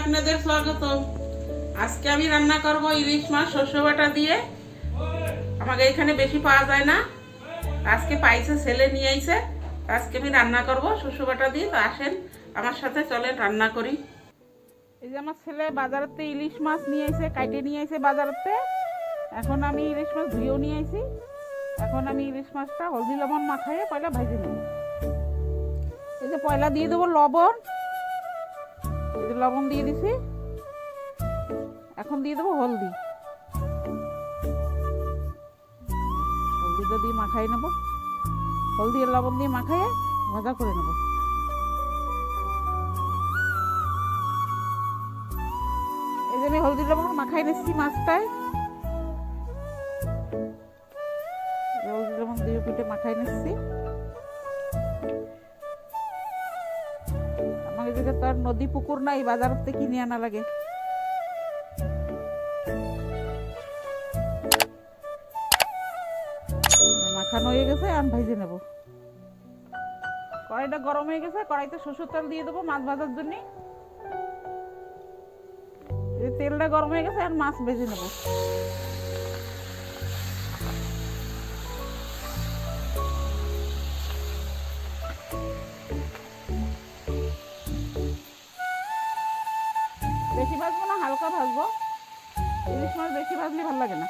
আপনাদের স্বাগত। আজকে আমি রান্না করব ইলিশ মাছ শস্য বাটা দিয়ে। আমাকে এখানে বেশি পাওয়া যায় না। আজকে পাইছে, ছেলে নিয়ে আইছে। আজকে আমি রান্না করব শস্য বাটা দিয়ে। তো আসেন, আমার সাথে চলেন, রান্না করি। এই যে আমার ছেলে বাজারতে ইলিশ মাছ নিয়ে আইছে, কাইটে নিয়ে আইছে বাজারতে। এখন আমি ইলিশ মাছ ধুয়েও নিয়ে আইছি। এখন আমি ইলিশ মাছটা হলদি লবণ মাখাইয়ে পয়লা ভাজি নেব। এই যে পয়লা দিয়ে দেবো লবণ। এই লবণ দিয়ে দিছি। এখন দিয়ে দেবো হলদি। হলদিটা দিয়ে মাখাই নেব। হলদি আর লবণ দিয়ে মাখাইয়ে ভাজা করে নেব। এই যে আমি হলদি লবণ মাখাই নিচ্ছি মাছটায়। হলদি লবণ দিয়ে পিঠে মাখাই নিচ্ছি। যদি তো আর নদী, পুকুর নাই, বাজার থেকে কিনে আনা লাগে। মাখানো হয়ে গেছে, আমি ভাইজে নেব। কড়াইটা গরম হয়ে গেছে, কড়াইতে সরষের তেল দিয়ে দেবো মাছ ভাজার জন্য। তেলটা গরম হয়ে গেছে, আর মাছ ভেজে নেব। হালকা ভাজবো। ইলিশ মাছ বেশি ভাজলে ভালো লাগে না।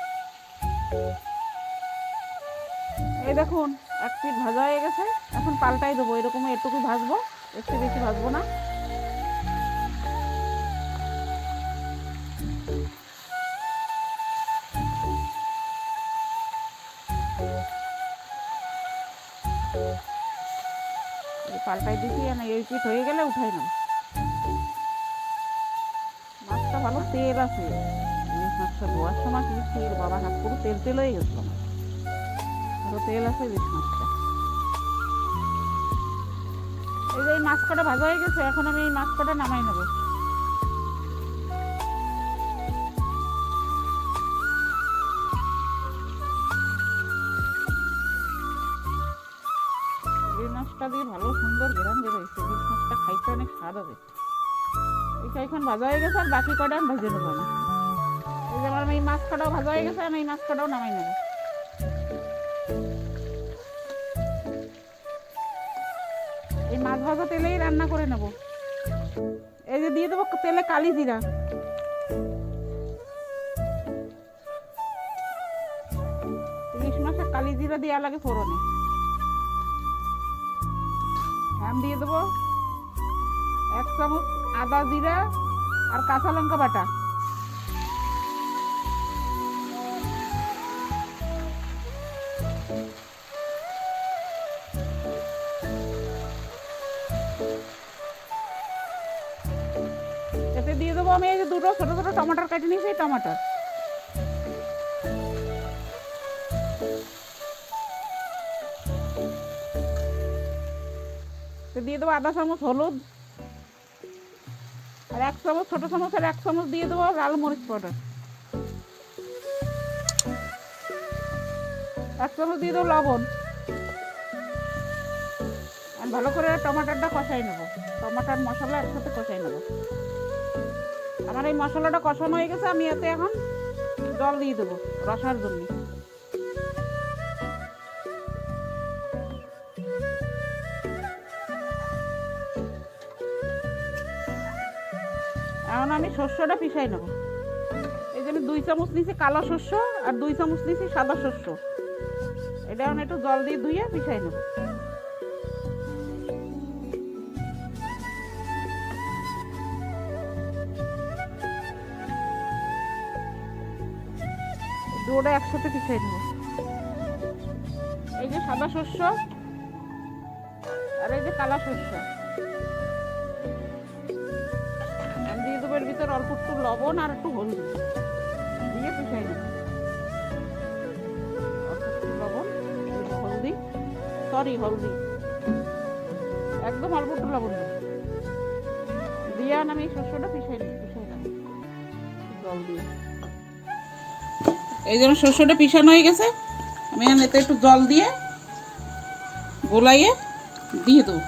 এই দেখুন, এক পিট ভাজা হয়ে গেছে। এখন পাল্টাই দেবো, এরকম এটুকু ভাজবো, একটু বেশি ভাজবো না। পাল্টাই দিছি না এই পিঠ হয়ে গেলে উঠাই মাছটা ভালো তেল আছে। মাছটা ধোয়ার সময় কি তেল বাবা হাত পুরো তেল তেল হয়ে গেছিল। ভালো তেল আছে ইলিশ মাছটা এই যে এই মাছ কটা ভাজা হয়ে গেছে, এখন আমি এই মাছ কটা নামাই নেব। এখন ভাজা হয়ে গেছে, আর বাকি কটা আমি ভেজে নেব এই যে আমার এই মাছ কটাও ভাজা হয়ে গেছে, আমি এই মাছ কটাও নামাই নেব। এই মাছ ভাজা তেলেই রান্না করে নেব। এই যে দিয়ে দেবো তেলে কালি জিরা। ইলিশ মাছের কালি জিরা দেওয়া লাগে ফোড়নে। আমি দিয়ে দেবো এক চামচ আদা জিরা আর কাঁচা লঙ্কা বাটা। এতে দিয়ে দেবো আমি এই যে দুটো ছোটো ছোটো টমাটার কেটে নিয়েছি, এই টমাটার। দিয়ে দেবো আধা চামচ হলুদ। আর এক চামচ, ছোটো চামচের এক চামচ দিয়ে দেবো লাল মরিচ পাউডার। এক চামচ দিয়ে দেবো লবণ। ভালো করে টমাটারটা কষাই নেব। টমাটার মশলা একসাথে কষাই নেব। আমার এই মশলাটা কষানো হয়ে গেছে, আমি এতে এখন জল দিয়ে দেবো রসার জন্য। শস্যটা পিসাই নেব। এই যে আমি দুই চামচ নিয়েছি কালো শস্য আর দুই চামচ নিয়েছি সাদা শস্য। এটা আমি একটু জল দিয়ে ধুয়ে পিসাই নেব। দুটোটা একসাথে পিছিয়ে নেব। এই যে সাদা শস্য আর এই যে কালা শস্য। ভিতরে অল্প একটু লবণ আর একটু হলদি। দিয়ে পিছিয়ে নেব। লবণ হলদি। সরি হলদি। একদম অল্প একটু লবণ দিয়ে আমি এই শস্যটা নিই পিছিয়ে নেব। জল দিয়ে। এই জন্য শস্যটা পিসানো হয়ে গেছে, আমি এতে একটু জল দিয়ে গোলাইয়ে দিয়ে দেবো।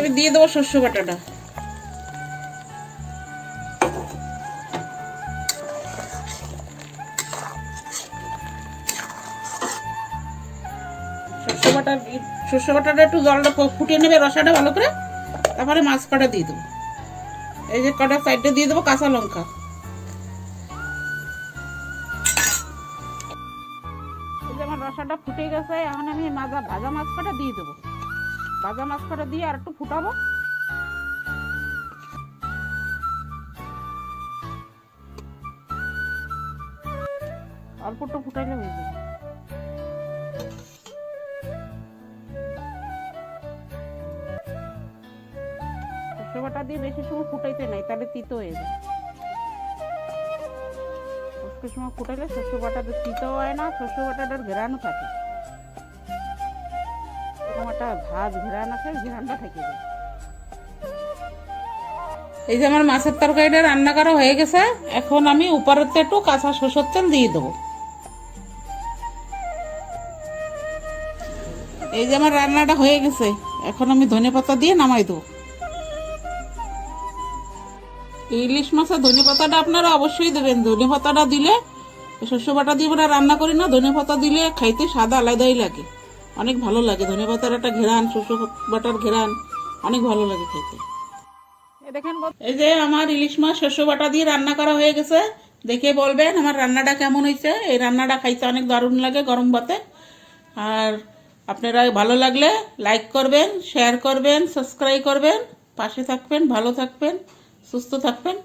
আমি দিয়ে দেবো শস্য বাটাটা। শস্য বাটা শস্য একটু জলটা ফুটিয়ে নেবে রসাটা ভালো করে। তারপরে মাছ কটা দিয়ে দেবো। এই যে কটা সাইডে দিয়ে দেবো কাঁচা লঙ্কা। আমার রসাটা ফুটে গেছে, এখন আমি মাজা ভাজা মাছ কটা দিয়ে দেবো। ভাজা মাছ কটা দিয়ে আর একটু ফুটাবো। অল্প একটু ফুটাইলে হয়ে যাবে বাটা দিয়ে বেশি সময় ফুটাইতে নাই, তাহলে তিতো হয়ে যায়। সময় ফুটাইলে শস্য বাটাতে তিতো হয় না শস্য বাটাটার ঘেরানো থাকে। একটা আছে ঘেরানটা থেকে যায়। এই যে আমার মাছের তরকারিটা রান্না করা হয়ে গেছে, এখন আমি উপরেতে একটু কাঁচা সরষের তেল দিয়ে দেবো। এই যে আমার রান্নাটা হয়ে গেছে, এখন আমি ধনে পাতা দিয়ে নামাই দেবো। ইলিশ মাছের ধনে পাতাটা আপনারা অবশ্যই দেবেন। ধনে পাতাটা দিলে, শস্য বাটা দিয়ে আমরা রান্না করি না, ধনে পাতা দিলে খাইতে স্বাদ আলাদাই লাগে। অনেক ভালো লাগে। ধনে পাতার একটা ঘেরান শস্য বাটার ঘেরান অনেক ভালো লাগে খেতে। দেখেন এই যে আমার ইলিশ মাছ শস্য বাটা দিয়ে রান্না করা হয়ে গেছে। দেখে বলবেন আমার রান্নাটা কেমন হয়েছে। এই রান্নাটা খাইতে অনেক দারুণ লাগে গরম ভাতে। আর আপনারা ভালো লাগলে লাইক করবেন শেয়ার করবেন সাবস্ক্রাইব করবেন পাশে থাকবেন ভালো থাকবেন সুস্থ থাকবেন।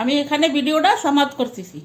আমি এখানে ভিডিওটা সমাপ্ত করতেছি।